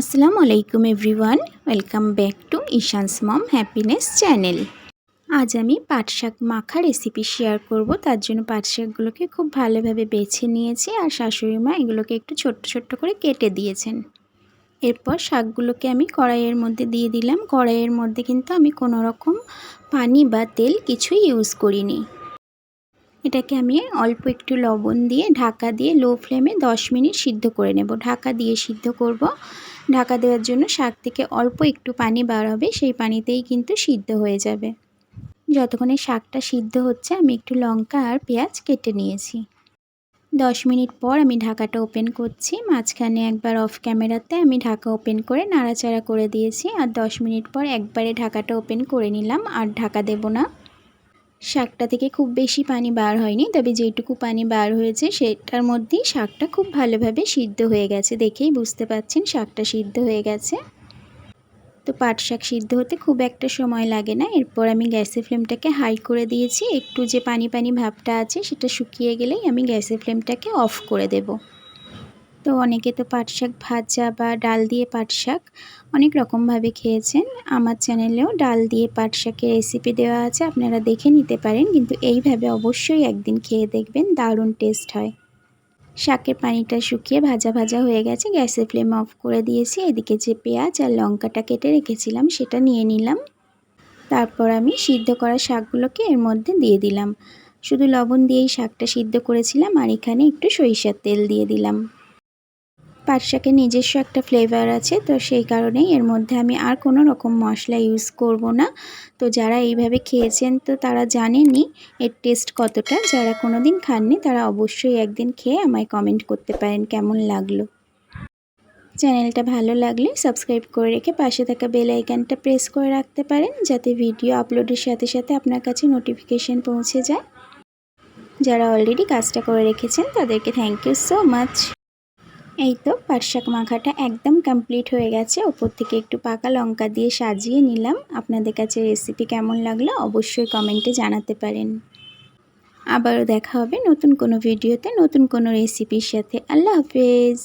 আসসালামু আলাইকুম everyone, welcome back to Ishan's mom happiness channel. আজ আমি পাট শাক মাখা রেসিপি শেয়ার করব, তার জন্য পাট শাকগুলোকে খুব ভালোভাবে বেছে নিয়েছি আর শাশুড়ি মা এগুলোকে একটু ছোট্ট ছোট্ট করে কেটে দিয়েছেন। এরপর শাকগুলোকে আমি কড়াইয়ের মধ্যে দিয়ে দিলাম। কড়াইয়ের মধ্যে কিন্তু আমি কোনো রকম পানি বা তেল কিছুই ইউজ করিনি। এটাকে আমি অল্প একটু লবণ দিয়ে ঢাকা দিয়ে লো ফ্লেমে 10 মিনিট সিদ্ধ করে নেব। ঢাকা দিয়ে সিদ্ধ করব। ঢাকা দেওয়ার জন্য শাক থেকে অল্প একটু পানি বার হবে সেই পানিতেই কিন্তু সিদ্ধ হয়ে যাবে। যতক্ষণে শাকটা সিদ্ধ হচ্ছে, আমি একটু লঙ্কা আর পেঁয়াজ কেটে নিয়েছি। দশ মিনিট পর আমি ঢাকাটা ওপেন করছি। মাঝখানে একবার অফ ক্যামেরাতে আমি ঢাকা ওপেন করে নাড়াচাড়া করে দিয়েছি। আর দশ মিনিট পর একবারে ঢাকাটা ওপেন করে নিলাম। আর ঢাকা দেব না। শাকটা থেকে খুব বেশি পানি বার হয়নি, তবে যেটুকু পানি বার হয়েছে সেটার মধ্যেই শাকটা খুব ভালোভাবে সিদ্ধ হয়ে গেছে দেখেই বুঝতে পাচ্ছেন শাকটা সিদ্ধ হয়ে গেছে। তো পাট শাক সিদ্ধ হতে খুব একটা সময় লাগে না, এরপর আমি গ্যাসের ফ্লেমটাকে হাই করে দিয়েছি, একটু যে পানি পানি ভাবটা আছে সেটা শুকিয়ে গেলেই আমি গ্যাসের ফ্লেমটাকে অফ করে দেবো। তো অনেকে তো পাট শাক ভাজা বা ডাল দিয়ে পাট শাক অনেক রকমভাবে খেয়েছেন। আমার চ্যানেলেও ডাল দিয়ে পাট শাকের রেসিপি দেওয়া আছে, আপনারা দেখে নিতে পারেন। কিন্তু এইভাবে অবশ্যই একদিন খেয়ে দেখবেন, দারুণ টেস্ট হয়। শাকের পানিটা শুকিয়ে ভাজা ভাজা হয়ে গেছে, গ্যাসের ফ্লেম অফ করে দিয়েছি। এদিকে যে পেঁয়াজ আর লঙ্কাটা কেটে রেখেছিলাম, সেটা নিয়ে নিলাম। তারপর আমি সিদ্ধ করা শাকগুলোকে এর মধ্যে দিয়ে দিলাম। শুধু লবণ দিয়েই শাকটা সিদ্ধ করেছিলাম, আর এখানে একটু সরিষার তেল দিয়ে দিলাম। পাট শাকের নিজস্ব একটা ফ্লেভার আছে, তো সেই কারণেই এর মধ্যে আমি আর কোনো রকম মশলা ইউজ করব না। তো যারা এইভাবে খেয়েছেন, তো তারা জানেনই এর টেস্ট কতটা। যারা কোনো দিন খাননি, তারা অবশ্যই একদিন খেয়ে আমায় কমেন্ট করতে পারেন কেমন লাগল। চ্যানেলটা ভালো লাগলে সাবস্ক্রাইব করে রেখে পাশে থাকা বেল আইকনটা প্রেস করে রাখতে পারেন, যাতে ভিডিও আপলোডের সাথে সাথে আপনার কাছে নোটিফিকেশন পৌঁছে যায়। যারা অলরেডি কাজটা করে রেখেছেন, তাদেরকে থ্যাংক ইউ সো মাচ এই তো পাটশাক মাখাটা একদম কমপ্লিট হয়ে গেছে। ওপর থেকে একটু পাকা লঙ্কা দিয়ে সাজিয়ে নিলাম। আপনাদের কাছে রেসিপি কেমন লাগল অবশ্যই কমেন্টে জানাতে পারেন। আবারও দেখা হবে নতুন কোনো ভিডিওতে নতুন কোনো রেসিপির সাথে। আল্লাহ হাফেজ।